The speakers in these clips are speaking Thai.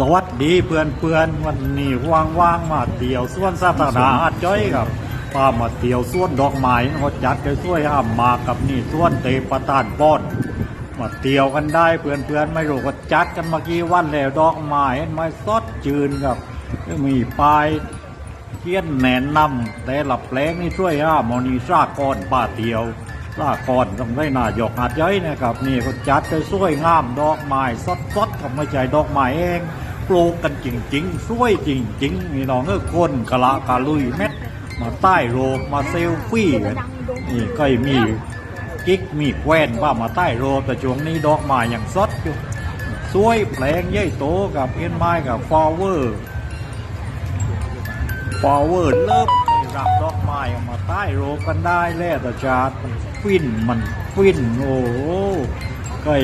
สวัสดีเพื่อนเพื่อนวันนี้ว่างๆมาเที่ยวสวนสาธารณะอาจ้อยครับพามาเที่ยวสวนดอกไม้เขาจัดไปสวยห้ามมากับนี่สวนเตปตานป้อนมาเที่ยวกันได้เพื่อนเพื่อนไม่รู้ก็จัดกันเมากี่วันแล้วดอกไม้เห็นไม้สดจืนครับมีป้ายเขียนแหนะนำแต่หละแปลงนี่ช่วยห้ามมอนีซากรป้าเที่ยวลากอนต้องได้นาหยกหาดย้อยนะครับนี่เขาจัดไปสวยงามดอกไม้สดสดๆกับไม่ใช่ดอกไม้เอง ปลูกกันจริงๆสวยจริงๆนี่น้องเออคนกะละกะลุยเม็ด มาใต้โรมาเซลฟี่กันนี่ก็มีกิ๊กมีแควนว่ามาใต้โรแต่ช่วงนี้ดอกไม้อย่างสดอยู่สวยแปลงใหญ่โตกับเอ็นไม้กับฟลาวเวอร์ฟลาวเวอร์เลิฟรับดอกไม้ออกมาใต้โรกันได้แล้วแต่ชาติมันฟินมันฟินโอ้ก็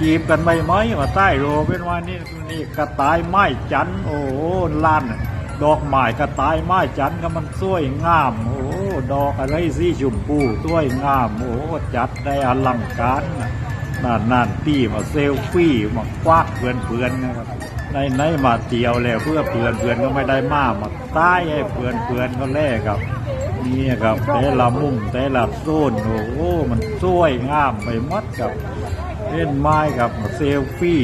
จีบกันไม่ไหมมาใต้โรเป็นว่านี่นี่กระต่ายไม้จันโอ้ลั่นดอกไม้กระต่ายไม้จันก็มันสวยงาม โอ้ดอกอะไรสีชมพูสวยงามโอ้จัดได้อลังการนั่นนั่นพี่มาเซลฟี่มาควักเพื่อนๆนนะครับในในมาเที่ยวแล้วเพื่อเพื่อนเพื่อนก็ไม่ได้มามาใต้ให้เพื่อนเพื่อนก็แลกครับนี่ครับแต่ละมุมแต่ละโซนโอ้โหมันสวยงามไปหมดครับ เล่นไม้ครับเซลฟี่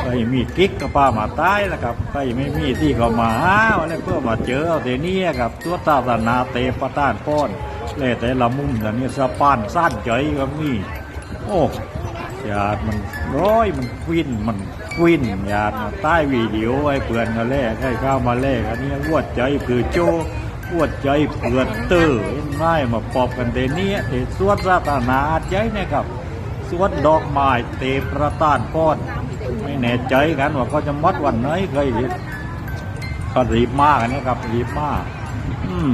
ใครมีกิ๊กก็ป้ามาใต้แล้วครับใครไม่มีที่ก็มาหาวันนี้เพื่อมาเจอเอาแต่เนี่ครับตัวตาตานาเตปะต้านป้อนแล่แต่ละมุมแต่นี่สะพานสั้นใจก็มีโอ้ยาดมันร้อยมันควินมันควินยาดมาใต้วีดีโอไอ้เพื่อนก็แลกให้เข้ามาแลกอันนี้วดใจคือโจวดใจเพื่อนเตอร์ง่ายมาปอบกันเดนี้เตสวดสาธารณะใจนะครับ สวดดอกไม้เตประตานป้อน ไม่แน่ใจกันว่าเขาจะมัดวันไหนเคยเห็นก็รีบมากอันนะครับรีบมาก อืม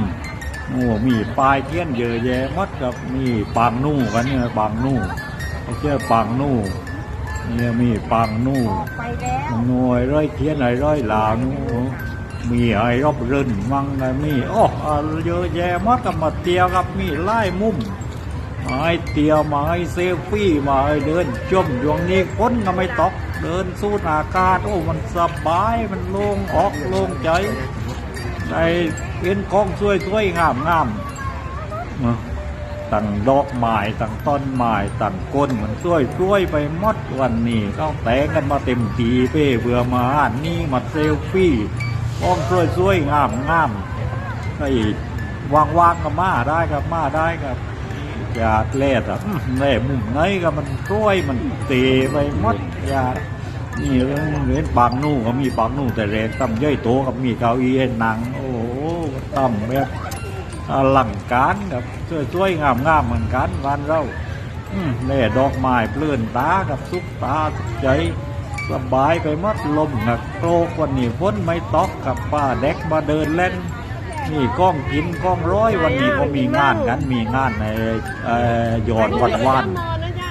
โอ้มีปลายเทียนเยอะแยะมัดกับมีปางนู่กันเนี่ยปางนู่เขาเชื่อปังนู่เนี่ยมีปังนู่หน่วยร้อยเทียนไอ้ร้อยหลานู่มีไอ้รอบเรินมังไงมีโอ้อ่าเยอะแยะมากกับมาเตียวกับมีไล่มุม มาไอ้เตียวมาไอ้เซลฟี่มาไอ้เดินจมดวงนี้คนก็ไม่ตก เดินสู้อากาศโอ้มันสบายมันโล่งออกโล่งใจไอ้เอ็นกล้องสวยสวยงามงามตั้งดอกไม้ตั้งต้นไม้ตั้งก้นเหมือนช่วยช่วยไปหมดวันนี้ต้องแต่งกันมาเต็มทีเป้เบื่อมาอ่านนี่มาเซลฟี่ป้องช่วยช่วยงามงามไอ้วางวางๆก็มาได้ครับมาได้ครับ ยาเล่อะอื้อแล่มุมไหนก็มันช่วยมันเตะไปมดยานี่เรื่องเห็นปางนู่ก็มีปางนู่แต่แรงตั้มย่อยโตกับมีเก้าอี้หนัง โอ้โหตั้มแบบอลังการครับสวยๆงามๆเหมือนกันวันเราอืมแม่ดอกไม้เปลื่อนตากับซุปตาสุขใจสบายไปมัดลมหนักโกรกวันนี้ฝนไม่ตอกกับป้าเด็กมาเดินเล่น นี่กล้องกินกล้องร้อยวันนี้ก็มีงานกันมีงานในเอ่อยอดวันวัน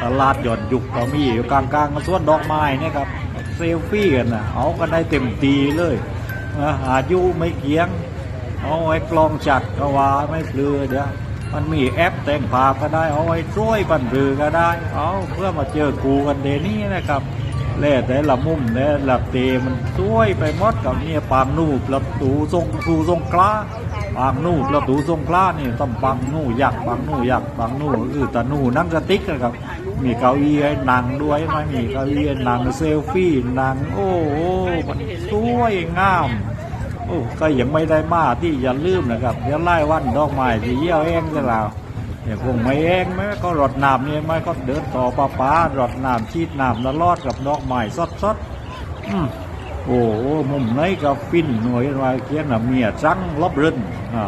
ตลาดหยอดยุกก็มีอยู่กลางๆสวนดอกไม้นี่ครับเซลฟี่กันนะเอากันได้เต็มตีเลยนะอายุไม่เกียง เอาไว้กลองจัดก็ว่าไม่เปลือเดี๋ยวมันมีแอปแต่งภาพก็ได้ เอาไว้ช่วยบันรือก็ได้ เอาเพื่อมาเจอกูกันเดยวนี้นะครับ แล่แต่ละมุมแต่ละเตมันช่วยไปหมดกับเนี่ยปางนู่ประตูทรงตูทรงกล้าปางนู่ประตูทรงกล้านี่ต้องปังนู่ยักปังนู่ยักปังนู่คือตานู่นั่งกระติกนะครับ มีเก้าอี้ให้นั่งด้วยไหมมีเก้าอี้นั่งเซลฟี่นั่งโอ้โหมันสวยงามโอ้ก็ยังไม่ได้มาที่อย่าลืมนะครับอย่าไล่วันดอกไม้ที่เยี่ยวเองกันแล้ว เนี่ยพวกไม่เองไหมก็รดน้ำเนี่ยไม่ก็เดินต่อป้าป้ารดน้ำชีดน้ำแลอดกับดอกไม้สดสดโอ้โหมุมไหนก็ฟินหน่วยรายเขียนน่ะเมียจังลบเรื่น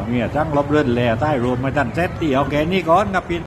เมียจังลบเรื่นแหล่ใต้รวมไม่ทันเซตที่เอาแกนี่ก่อนครับพี่